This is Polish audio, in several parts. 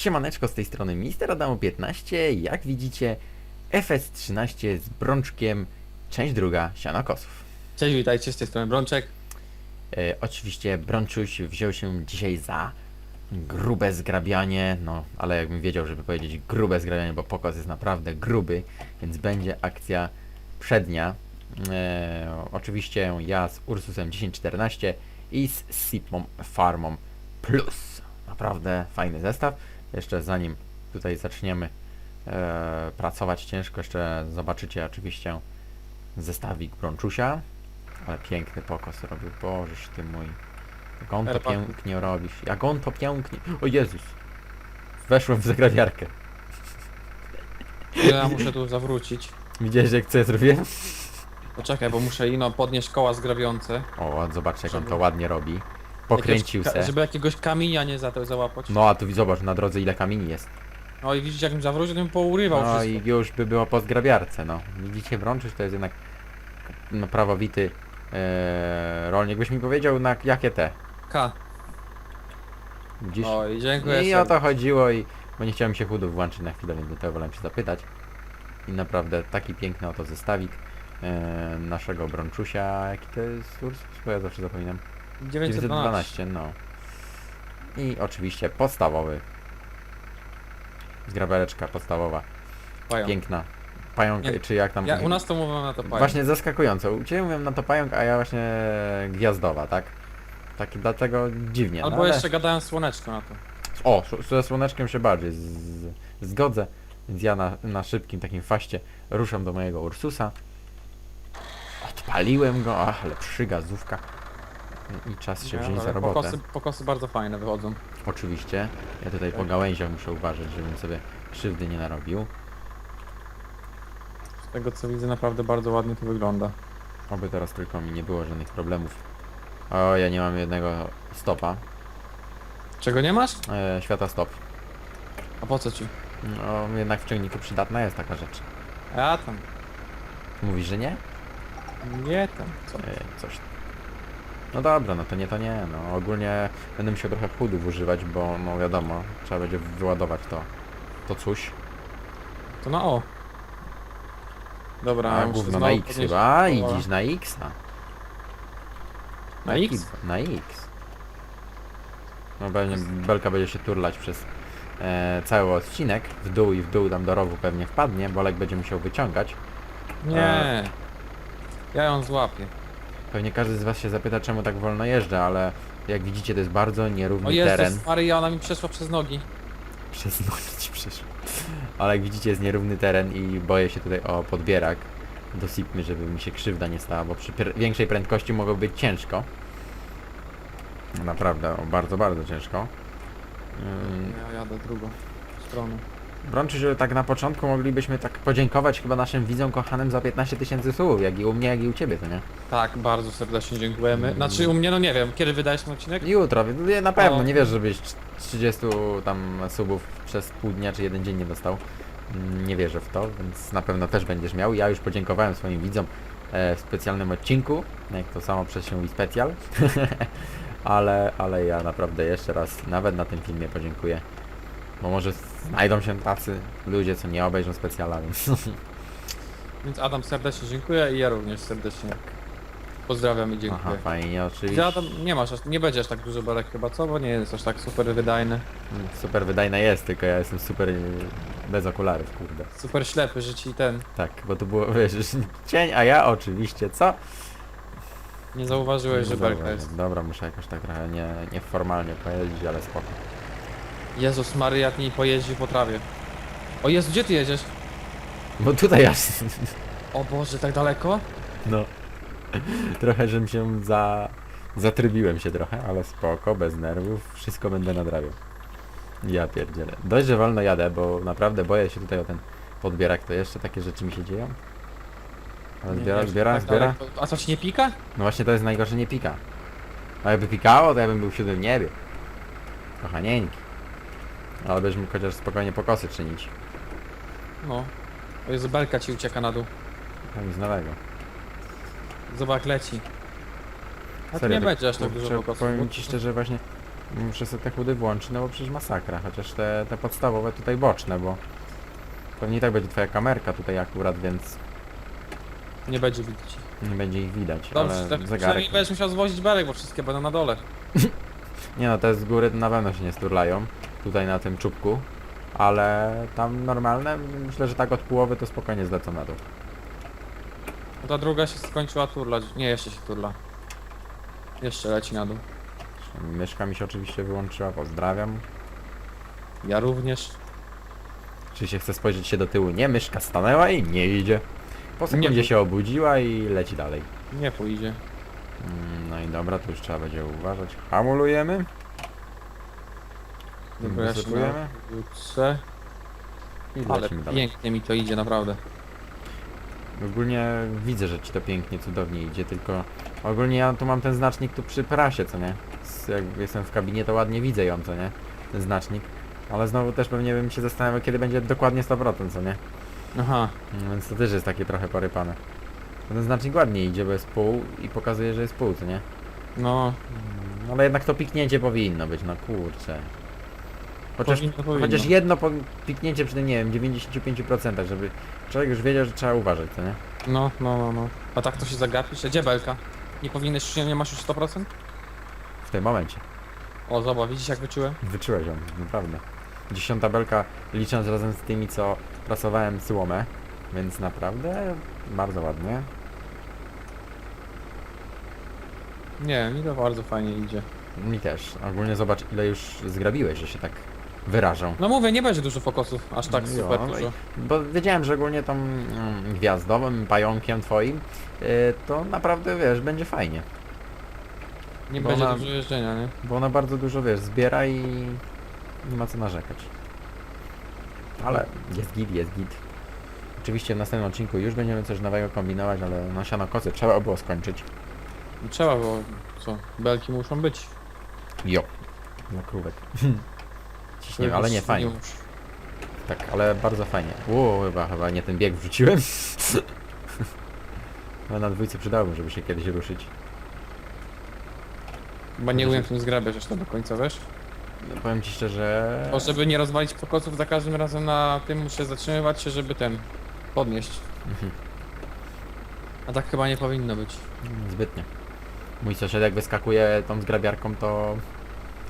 Siemaneczko z tej strony Mister Adamo 15, jak widzicie FS13 z brączkiem, część druga, siano kosów. Cześć, witajcie z tej strony Brączek. E, oczywiście Brączuś wziął się dzisiaj za grube zgrabianie, no ale jakbym wiedział, żeby powiedzieć grube zgrabianie, bo pokos jest naprawdę gruby, więc będzie akcja przednia. E, oczywiście ja z Ursusem 1014 i z Sipmą Farmą Plus. Naprawdę fajny zestaw. Jeszcze zanim tutaj zaczniemy e, pracować ciężko, jeszcze zobaczycie oczywiście zestawik Brączusia. Ale piękny pokos robił. Bożeż ty mój. Jak on to pięknie robisz. Jak on to pięknie. O Jezus. Weszłem w zagrabiarkę. Ja muszę tu zawrócić. Widziałeś jak co ja zrobiłem? Poczekaj, bo muszę ino podnieść koła zgrabiące. O, zobaczcie jak on to ładnie robi. Pokręcił Jakiegoś ka- se. Żeby jakiegoś kamienia nie za to załapać. No a tu zobacz na drodze ile kamieni jest. No i widzicie, jak mi zawrócił, to bym pourywał No i wszystko. już by było po zgrabiarce, no. Widzicie, Brączysz to jest jednak no, prawowity e, rolnik. Byś mi powiedział na jakie te. K. Widzisz? No i dziękuję. I o to chodziło i bo nie chciałem się chudów włączyć na chwilę, więc do tego wolałem się zapytać. I naprawdę taki piękny oto zestawik e, naszego Brączusia. Jaki to jest Ursus? Bo ja zawsze zapominam. 912. 912, no. I oczywiście podstawowy. Zgrabereczka podstawowa. Pająk. Piękna. Pająk, Nie. czy jak tam... Ja, u nas to mówią na to pająk. Właśnie zaskakująco. U Ciebie mówią na to pająk, a ja właśnie gwiazdowa, tak? Tak dlatego dziwnie. Albo no, ale... jeszcze gadają słoneczko na to. O, sz- ze słoneczkiem się bardziej z, z, zgodzę. Więc ja na, na szybkim takim faście ruszam do mojego Ursusa. Odpaliłem go, ach, ale przygazówka. I czas się wziąć za robotę. pokosy, pokosy bardzo fajne wychodzą. Oczywiście. Ja tutaj po Tak. gałęziach muszę uważać, żebym sobie krzywdy nie narobił. Z tego co widzę, naprawdę bardzo ładnie to wygląda. Oby teraz tylko mi nie było żadnych problemów. O, ja nie mam jednego stopa. Czego nie masz? E, świata stop. A po co ci? No, jednak w ciągniku przydatna jest taka rzecz. A tam. Mówisz, że nie? Nie tam. Co? E, coś. No dobra, no to nie, to nie. No ogólnie będę musiał trochę chudów używać, bo no wiadomo, trzeba będzie wyładować to, to coś. To na O. Dobra, A muszę gówno na znowu X podnieść chyba. Idziesz na X. Na X? Na X. No pewnie belka będzie się turlać przez e, cały odcinek. W dół i w dół tam do rowu pewnie wpadnie. Bolek będzie musiał wyciągać. Nie. Ja ją złapię. Pewnie każdy z was się zapyta czemu tak wolno jeżdżę, ale jak widzicie to jest bardzo nierówny O teren. Jezus Maria, ona mi przeszła przez nogi. Przez nogi ci przeszło. Ale jak widzicie jest nierówny teren i boję się tutaj o podbierak. Dosypmy, żeby mi się krzywda nie stała, bo przy pier- większej prędkości mogło być ciężko. Naprawdę, o, bardzo, bardzo ciężko. Ym, Ja jadę drugą stroną. Brączy, że tak na początku moglibyśmy tak podziękować chyba naszym widzom kochanym za 15 tysięcy słów, jak i u mnie, jak i u ciebie, to nie? Tak, bardzo serdecznie dziękujemy. Znaczy u mnie, no nie wiem, kiedy wydajesz ten odcinek? Jutro, więc na pewno, O. nie wiesz, żebyś 30 tam subów przez pół dnia czy jeden dzień nie dostał. Mm, Nie wierzę w to, więc na pewno też będziesz miał. Ja już podziękowałem swoim widzom e, w specjalnym odcinku, jak to samo przez się mówi specjal. ale, ale ja naprawdę jeszcze raz, nawet na tym filmie podziękuję. Bo może znajdą się tacy ludzie, co nie obejrzą specjala, więc Więc Adam serdecznie dziękuję i ja również serdecznie pozdrawiam i aha, dziękuję. fajnie, Gdzie oczywiście. Adam, nie masz, aż- nie będzie aż tak dużo belek chyba, co? Bo nie jest aż tak super wydajny. Mm, Super wydajne jest, tylko ja jestem super y, bez okularów, kurde. Super ślepy, że ci ten, Tak, bo to było, wiesz, cień, a ja oczywiście, co? nie zauważyłeś, że belka jest. Dobra, muszę jakoś tak trochę nie, nieformalnie pojeździć, ale spoko. Jezus Maria, nie pojeździ po trawie. O Jezu, gdzie ty jedziesz? Bo tutaj aż, O Boże, tak daleko? no, trochę, żem się za, zatrybiłem się trochę, ale spoko, bez nerwów, wszystko będę nadrabiał. Ja pierdzielę. Dość, że wolno jadę, bo naprawdę boję się tutaj o ten podbierak, to jeszcze takie rzeczy mi się dzieją. Ale Nie, zbiera, zbiera, tak zbiera. daleko. A co ci nie pika? No właśnie to jest najgorsze, nie pika. A jakby pikało, to ja bym był w siódmym niebie. Kochanieńki. Ale byś mógł chociaż spokojnie pokosy czynić. No. O Jezu, belka ci ucieka na dół. No nic nowego. Zobacz, leci. A Serio, nie będzie aż tak kurczę, dużo pokosu. Powiem ci szczerze, właśnie Muszę sobie te chudy włączyć, no bo przecież masakra, chociaż te, te podstawowe tutaj boczne, bo pewnie i tak będzie twoja kamerka tutaj akurat, więc Nie będzie widzieć. nie będzie ich widać, Dobrze, ale tak zegarek... przynajmniej będziesz musiał zwozić belek, bo wszystkie będą na dole. Nie no, te z góry na pewno się nie sturlają, tutaj na tym czubku, ale tam normalne, myślę, że tak od połowy to spokojnie zlecą na dół. No Ta druga się skończyła turlać. Nie, jeszcze się turla. Jeszcze leci na dół. Myszka mi się oczywiście wyłączyła, pozdrawiam. Ja również. Czy się chce spojrzeć się do tyłu? Nie, myszka stanęła i nie idzie. Po sekundzie się obudziła i leci dalej. Nie pójdzie. Mm, No i dobra, tu już trzeba będzie uważać. Hamulujemy. Dobra, ja się Wysypujemy. wrócę. I Ale lecimy dalej. pięknie mi to idzie, naprawdę. Ogólnie widzę, że ci to pięknie, cudownie idzie, tylko ogólnie ja tu mam ten znacznik tu przy prasie, co nie? Jak jestem w kabinie, to ładnie widzę ją, co nie? Ten znacznik. Ale znowu też pewnie bym się zastanawiał, kiedy będzie dokładnie 100%, co nie? Aha. No Więc to też jest takie trochę porypane. Bo Ten znacznik ładnie idzie, bo jest pół i pokazuje, że jest pół, co nie? No, Mm, Ale jednak to piknięcie powinno być, no kurczę. Chociaż, powinno, powinno. chociaż jedno po- piknięcie przy tym, nie wiem, 95%, żeby człowiek już wiedział, że trzeba uważać, co nie? No, no, no, no. A tak to się zagapisz? Gdzie belka? Nie powinieneś, nie masz już 100%? W tym momencie. O, zobacz, widzisz jak wyczułem? Wyczułeś ją, naprawdę. Dziesiąta belka, licząc razem z tymi, co pracowałem słomę, więc naprawdę bardzo ładnie. Nie, mi to bardzo fajnie idzie. Mi też. Ogólnie zobacz, ile już zgrabiłeś, że się tak wyrażą. No mówię, nie będzie dużo fokusów, aż tak super no dużo. Bo wiedziałem, że ogólnie tą mm, gwiazdowym pająkiem twoim, yy, to naprawdę, wiesz, będzie fajnie. Nie bo będzie ona- dużo jeżdżenia, nie? Bo ona bardzo dużo, wiesz, zbiera i nie ma co narzekać. Ale jest git, jest git. Oczywiście w następnym odcinku już będziemy coś nowego kombinować, ale na siano kocy trzeba było skończyć. Trzeba, bo co? Belki muszą być. Jo. Na krówek. Ciśniemy, ale nie fajnie. Tak, ale bardzo fajnie. Ło, chyba, chyba nie ten bieg wrzuciłem. ale na dwójce przydałoby, żeby się kiedyś ruszyć. Chyba nie umiem tym zgrabiać aż to do końca, wiesz? No, powiem ci szczerze... Bo żeby nie rozwalić pokosów, za każdym razem na tym muszę zatrzymywać się, żeby ten podnieść. Mhm. A tak chyba nie powinno być. Zbytnio. Mój sąsiad jak wyskakuje tą zgrabiarką, to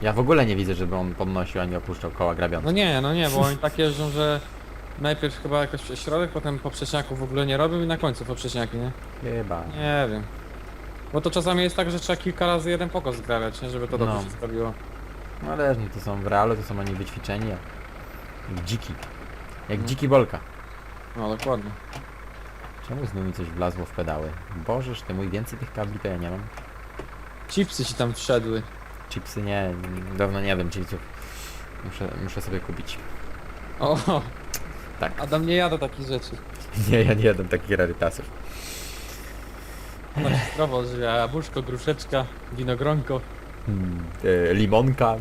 ja w ogóle nie widzę, żeby on podnosił ani opuszczał koła grabiące. No nie, no nie, bo oni tak jeżdżą, że najpierw chyba jakoś przez środek, potem poprzeczniaków w ogóle nie robią i na końcu poprzeczniaki, nie? Chyba. Nie wiem. Bo to czasami jest tak, że trzeba kilka razy jeden pokos zgrabiać, nie? Żeby to dobrze No. się sprawiło. No ale no, to są w realu, to są oni wyćwiczeni jak, jak dziki. Jak dziki bolka. No dokładnie. Czemu znów mi coś wlazło w pedały? Bożeż ty mój, więcej tych kabli to ja nie mam. Chipsy ci tam wszedły. Chipsy nie, dawno nie wiem chipsów. Muszę, muszę sobie kupić. O, Tak. Adam nie jada takich rzeczy. Nie, ja nie jadam takich rarytasów. Ona się zdrowo odżywia, jabłuszko, gruszeczka, winogronko. Hmm, e, limonka,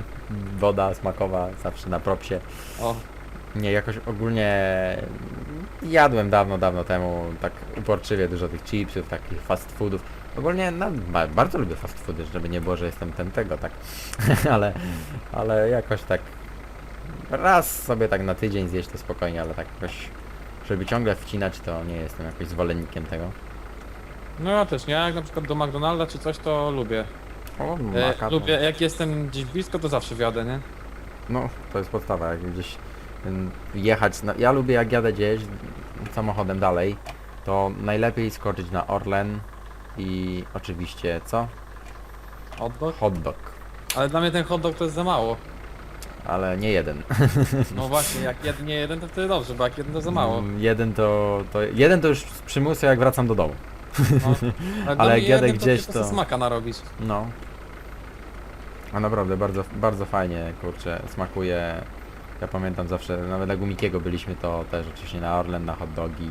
woda smakowa, zawsze na propsie. O, Nie, jakoś ogólnie jadłem dawno, dawno temu tak uporczywie dużo tych chipsów, takich fast foodów. Ogólnie no, ba bardzo lubię fast foody, żeby nie było, że jestem ten tego, tak. ale, ale jakoś tak raz sobie tak na tydzień zjeść to spokojnie, ale tak jakoś, żeby ciągle wcinać, to nie jestem jakoś zwolennikiem tego. no ja też nie, jak na przykład do McDonalda czy coś, to lubię. O, E, maka, lubię, jak jestem gdzieś blisko, to zawsze wjadę, nie? No, to jest podstawa, jak gdzieś ym, jechać, na, ja lubię jak jadę gdzieś samochodem dalej, to najlepiej skoczyć na Orlen i oczywiście co? Hot dog? Hot dog, Ale dla mnie ten hot dog to jest za mało. ale nie jeden. No właśnie, jak jed, nie jeden, to wtedy dobrze, bo jak jeden to za mało. Mm, jeden to, to, jeden to już z przymusu jak wracam do domu. No. Ale, dla Ale mnie jak jadę jeden gdzieś, to- se smaka narobić. No. A naprawdę, bardzo, bardzo fajnie, kurczę, smakuje. Ja pamiętam zawsze, nawet jak u Mikiego byliśmy, to też oczywiście na Orlen, na hot dogi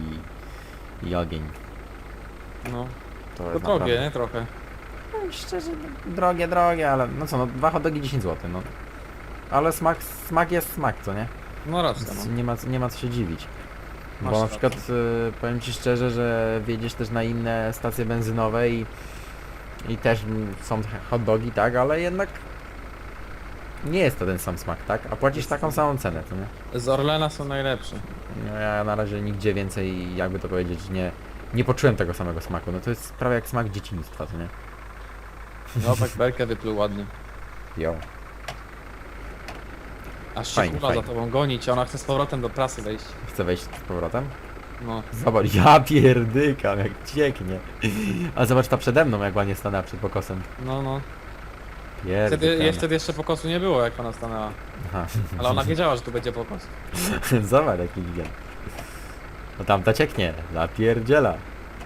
i, i ogień. No, To to jest drogie, naprawdę- nie? Trochę. No, szczerze, drogie, drogie, ale no co, no dwa hot dogi 10 zł, no. Ale smak, smak jest smak, co nie? No racja, Więc no. nie ma, nie ma co się dziwić. Masz Bo na rację. przykład y, powiem Ci szczerze, że wjedziesz też na inne stacje benzynowe i, i też mm, są hot dogi, tak, ale jednak nie jest to ten sam smak, tak? A płacisz taką samą cenę, to nie? Z Orlena są najlepsze. No ja na razie nigdzie więcej, jakby to powiedzieć, nie, nie poczułem tego samego smaku. No to jest prawie jak smak dzieciństwa, to nie? No tak belkę wypluł ładnie. Jo. Aż się Fajnie, kurwa za fajnie. tobą gonić, a ona chce z powrotem do prasy wejść. Chcę wejść z powrotem? No. Zobacz, ja pierdykam, jak cieknie. A zobacz ta przede mną, jak ładnie stanęła przed pokosem. No, no. Wtedy, je, wtedy jeszcze pokosu nie było, jak ona stanęła. Aha. Ale ona wiedziała, że tu będzie pokos. Zobacz, jaki gigant. No tam ta cieknie, zapierdziela.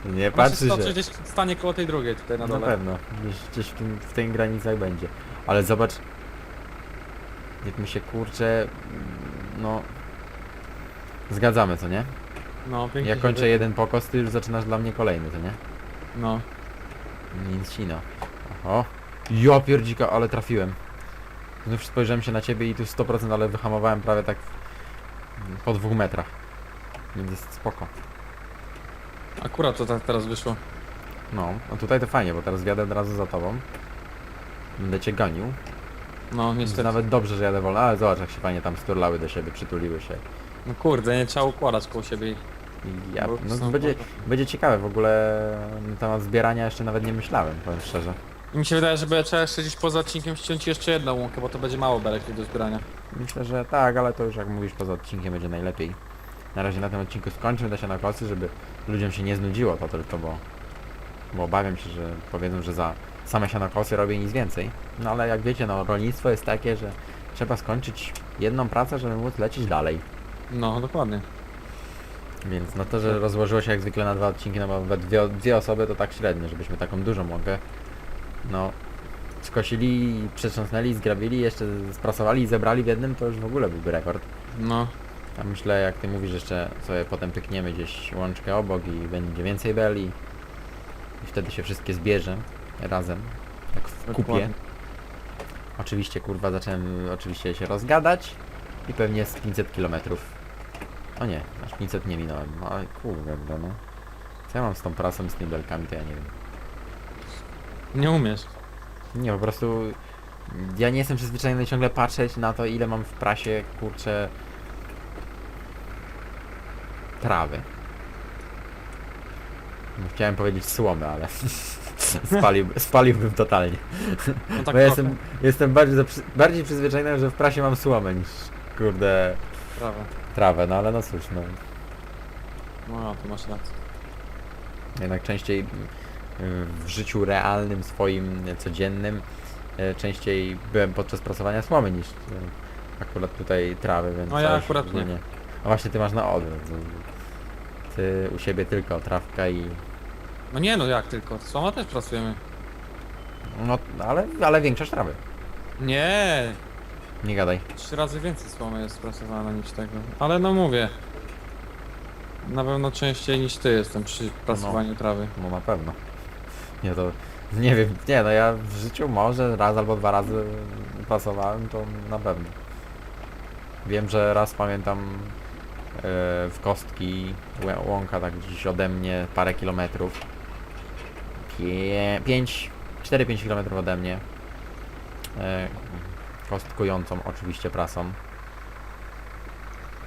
Nie Patrzy, to że... przecież stanie koło tej drugiej tutaj na Na dole. pewno, gdzieś, gdzieś w, tym, w tych granicach będzie. Ale zobacz, jak mi się kurczę, no... Zgadzamy, co nie? No, pięknie. Jak się kończę jeden pokos, ty już zaczynasz dla mnie kolejny, co nie? No. Nic sino. Oho. Ja pierdzika, ale trafiłem. Znów spojrzałem się na ciebie i tu 100%, ale wyhamowałem prawie tak po dwóch metrach. Więc jest spoko. Akurat to tak teraz wyszło. No, a tutaj to fajnie, bo teraz jadę od razu za tobą. Będę cię gonił. No, niestety. nawet dobrze, że jadę wolno, ale zobacz jak się fajnie tam sturlały do siebie, przytuliły się. No kurde, nie trzeba układać koło siebie. i- I ja, bo no, są będzie, będzie ciekawe w ogóle na temat zbierania jeszcze nawet nie myślałem, powiem szczerze. Mi się wydaje, że będzie trzeba jeszcze gdzieś poza odcinkiem ściąć jeszcze jedną łąkę, bo to będzie mało belek do zbierania. Myślę, że tak, ale to już jak mówisz poza odcinkiem będzie najlepiej. Na razie na tym odcinku skończmy te sianokosy, żeby ludziom się nie znudziło to tylko, bo, bo obawiam się, że powiedzą, że za same sianokosy robię nic więcej. No ale jak wiecie, no rolnictwo jest takie, że trzeba skończyć jedną pracę, żeby móc lecieć dalej. No, dokładnie. Więc no to, że rozłożyło się jak zwykle na dwa odcinki, no bo we dwie, dwie osoby to tak średnio, żebyśmy taką dużą łąkę no skosili, przetrząsnęli, zgrabili, jeszcze sprasowali i zebrali w jednym, to już w ogóle byłby rekord. No. A myślę, jak ty mówisz, jeszcze sobie potem pykniemy gdzieś łączkę obok i będzie więcej beli. I wtedy się wszystkie zbierze razem, tak w kupie. Dokładnie. Oczywiście, kurwa, zacząłem oczywiście się rozgadać i pewnie z 500 km. O nie, aż 500 nie minąłem. Ale kurde, no. Co ja mam z tą prasą z tymi belkami, to ja nie wiem. Nie umiesz. Nie, po prostu ja nie jestem przyzwyczajony ciągle patrzeć na to, ile mam w prasie, kurczę, trawy. Chciałem powiedzieć słomy, ale spalił, spaliłbym totalnie. No tak Bo ja jestem, jestem bardziej, zaprzy- bardziej przyzwyczajony, że w prasie mam słomę niż, kurde, trawę, no ale no cóż, no. No, tu masz rację. Jednak częściej y, w życiu realnym, swoim, y, codziennym, y, częściej byłem podczas prasowania słomy niż y, akurat tutaj trawy, więc No ja akurat nie. A właśnie ty masz na odwrót. Ty u siebie tylko trawka i... No nie no, jak tylko. Słoma też pracujemy. No, ale, ale większość trawy. Nie, Nie gadaj. trzy razy więcej słomy jest sprasowana niż tego. Ale no mówię. Na pewno częściej niż ty jestem przy prasowaniu trawy. No na pewno. Nie to... Nie wiem, nie no ja w życiu może raz albo dwa razy pracowałem, to na pewno. Wiem, że raz pamiętam w kostki łąka tak gdzieś ode mnie parę kilometrów. Pie, 5, 4-5 kilometrów ode mnie. E, kostkującą oczywiście prasą.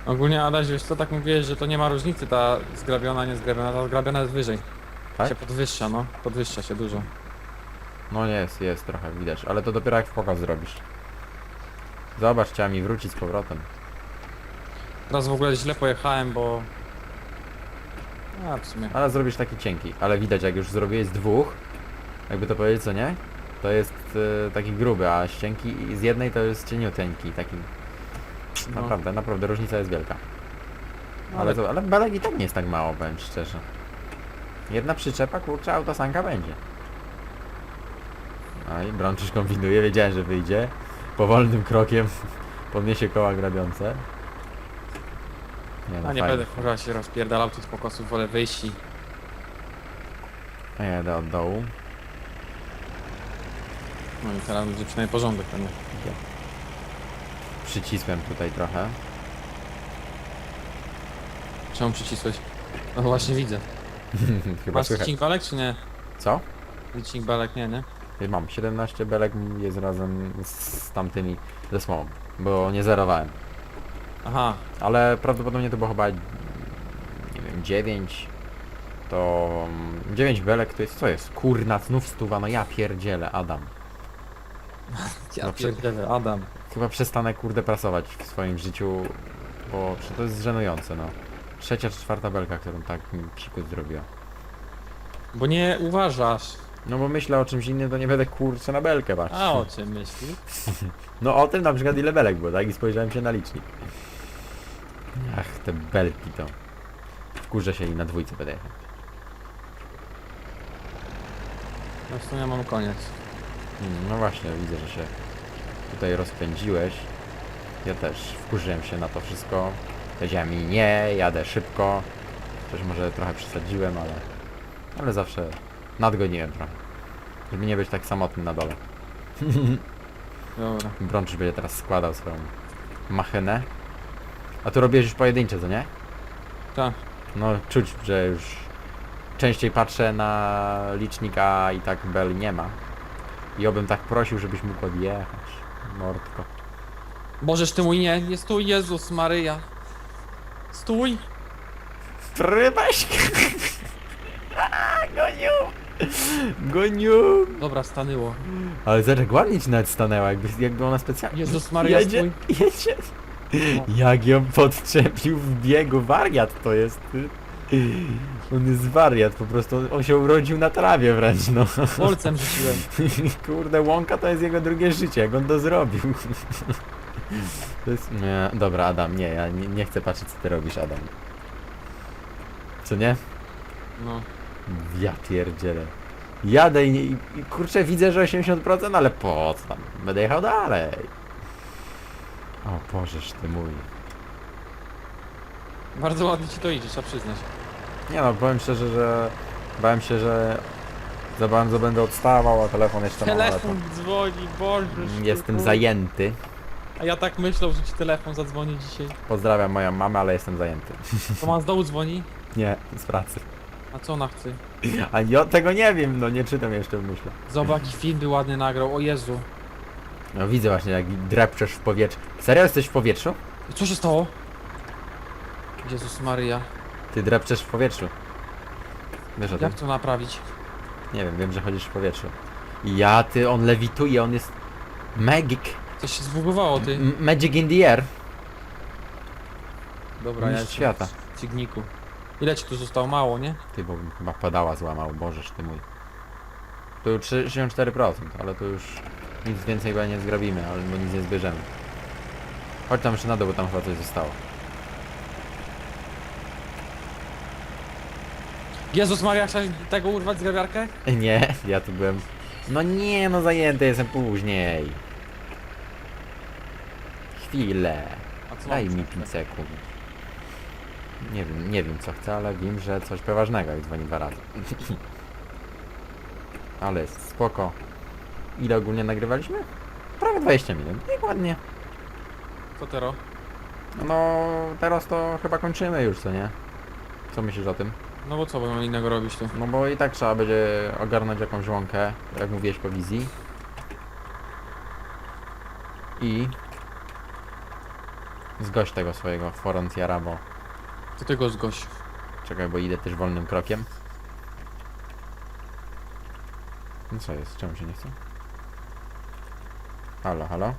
Ogólnie Adaś, wiesz co, tak mówiłeś, że to nie ma różnicy, ta zgrabiona, nie zgrabiona, ta zgrabiona jest wyżej. Tak? Się podwyższa, no. Podwyższa się dużo. No jest, jest trochę widać, ale to dopiero jak w pokaz zrobisz. Zobacz, chciała mi wrócić z powrotem. Teraz w ogóle źle pojechałem, bo... A, w sumie. Ale zrobisz taki cienki, ale widać jak już zrobiłeś z dwóch, jakby to powiedzieć co nie? To jest e, taki gruby, a z cienki z jednej to jest cieniuteńki, taki No. naprawdę, naprawdę różnica jest wielka. No, Ale, to, ale belek i tak nie jest tak mało, powiem ci szczerze. Jedna przyczepa, kurczę, autosanka będzie. A i Brączysz kombinuje, wiedziałem, że wyjdzie. Powolnym krokiem podniesie koła grabiące. Nie, no A nie fajnie. będę kurwa się rozpierdalał tu z pokosów, wolę wyjść i... A ja jadę od dołu. No i teraz będzie przynajmniej porządek ten. Przycisłem tutaj trochę. Czemu przycisłeś? No właśnie widzę. Chyba Masz słychać. licznik belek czy nie? Co? Licznik belek nie, nie? Y, Mam 17 belek jest razem z tamtymi ze słomą, bo nie zerowałem. Aha, Ale prawdopodobnie to było chyba, nie wiem, 9. To... mm, 9 belek to jest, co jest? Kurna, znów stuwa, no ja pierdzielę, Adam. ja No, pierdzielę, Adam. Chyba przestanę kurde prasować w swoim życiu, bo to jest żenujące, no. Trzecia czy czwarta belka, którą tak mi psikus zrobiła. Bo nie uważasz. No bo myślę o czymś innym, to nie będę kurczę na belkę patrzył. A o czym myśli? No o tym na przykład ile belek było, tak? I spojrzałem się na licznik. Ach, te belki to. Wkurzę się i na dwójce będę jechał. No w sumie mam koniec. Mm, No właśnie, widzę, że się tutaj rozpędziłeś. Ja też wkurzyłem się na to wszystko. Powiedziałem mi nie, jadę szybko. Też może trochę przesadziłem, ale... Ale zawsze nadgoniłem trochę. Żeby nie być tak samotny na dole. Dobra. Brączysz będzie teraz składał swoją machynę. A tu robisz już pojedyncze, co nie? Tak. No czuć, że już częściej patrzę na licznik, a i tak bel nie ma. I obym tak prosił, żebyś mógł odjechać. Mordko. Możesz ty mój nie, nie stój, Jezus Maryja. Stój! Trybaś! Goniu! Goniu! Dobra, stanęło. Ale zobacz, ładnie ci nawet stanęła, jakby, jakby ona specjalnie... Jezus Maryja, jedzie, stój. jedzie. Jak ją podczepił w biegu, wariat to jest. ty. On jest wariat, po prostu on się urodził na trawie wręcz, no. Kolcem rzuciłem. Kurde, łąka to jest jego drugie życie, jak on to zrobił. To jest... Nie, dobra, Adam, nie, ja nie, nie chcę patrzeć, co ty robisz, Adam. Co nie? No. Ja pierdzielę. Jadę i, i kurczę, widzę, że 80%, ale po co tam? Będę jechał dalej. O Bożeż ty mój. Bardzo ładnie ci to idzie, trzeba przyznać. Nie no, powiem szczerze, że bałem się, że za bardzo będę odstawał, a telefon jeszcze mam, ale to... Telefon dzwoni, Boże. Jestem sztuku. zajęty. A ja tak myślał, że ci telefon zadzwoni dzisiaj. Pozdrawiam moją mamę, ale jestem zajęty. To ma z dołu dzwoni? Nie, z pracy. A co ona chce? A ja tego nie wiem, no nie czytam jeszcze w myślach. Zobacz, jaki film by ładny nagrał, o Jezu. No widzę właśnie, jak drepczesz w powietrzu. Serio jesteś w powietrzu? Co się stało? Jezus Maryja. Ty drepczesz w powietrzu. Wiesz o tym? Jak to naprawić? Nie wiem, wiem, że chodzisz w powietrzu. Ja, ty, on lewituje, on jest... Magic. Coś się zbugowało, ty. M magic in the air. Dobra, ja Mistrz świata. w Cygniku. Ile ci tu zostało? Mało, nie? Ty, bo bym chyba padała złamał, bożeż ty mój. To już 64%, ale to już nic więcej chyba nie zgrabimy, ale bo nic nie zbierzemy. Chodź tam jeszcze na dół, bo tam chyba coś zostało. Jezus Maria, chciałeś tego urwać z grabiarkę? Nie, ja tu byłem... No nie, no zajęty jestem później. Chwilę. A co Daj mam mi chcę? 5 sekund. Nie wiem, nie wiem co chcę, ale wiem, że coś poważnego jak dzwoni dwa razy. ale jest spoko. Ile ogólnie nagrywaliśmy? Prawie 20 minut. I ładnie. Co tero? No teraz to chyba kończymy już, co nie? Co myślisz o tym? No bo co będziemy innego robić tu? No bo i tak trzeba będzie ogarnąć jakąś łąkę, jak mówiłeś po wizji. I zgość tego swojego Foronciara, bo To tego zgoś. czekaj, bo idę też wolnym krokiem. No co jest? Czemu się nie chce? Halo, halo?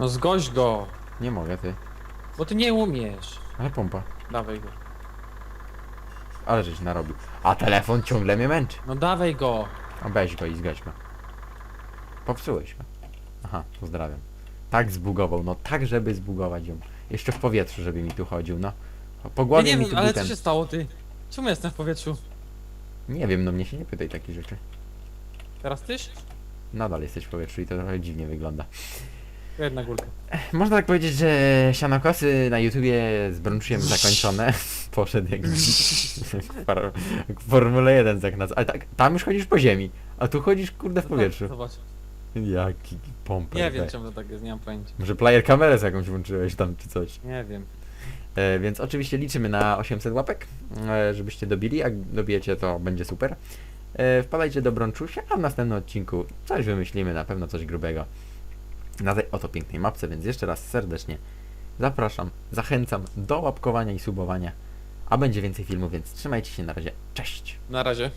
No zgoś go! Nie mogę, ty. Bo ty nie umiesz. Ale pompa. Dawaj go. Ale żeś narobił. A telefon ciągle mnie męczy. No dawaj go! A weź go i zgaś go. Popsułeś go. Aha, pozdrawiam. Tak zbugował, no tak, żeby zbugować ją. Jeszcze w powietrzu, żeby mi tu chodził, no. Ja głowie nie mi wiem, tu ale butem. co się stało ty? Czemu jestem w powietrzu? Nie wiem, no mnie się nie pytaj takich rzeczy. Teraz tyś? Nadal jesteś w powietrzu i to trochę dziwnie wygląda. Jedna górka. Można tak powiedzieć, że sianokosy na YouTubie z Brączkiem zakończone. Poszedł jak, jak, w jak Formule 1 tak nas. Ale tak, tam już chodzisz po ziemi, a tu chodzisz kurde w powietrzu. Zobacz. Jaki pompę. Nie wiem czemu to tak jest, nie mam pojęcia. Może player kamerę z jakąś włączyłeś tam czy coś. Nie wiem. E, więc oczywiście liczymy na 800 łapek, e, żebyście dobili. Jak dobijecie, to będzie super. E, wpadajcie do Bronczusia, a w następnym odcinku coś wymyślimy, na pewno coś grubego na tej oto pięknej mapce, więc jeszcze raz serdecznie zapraszam, zachęcam do łapkowania i subowania, a będzie więcej filmów, więc trzymajcie się na razie, cześć! Na razie.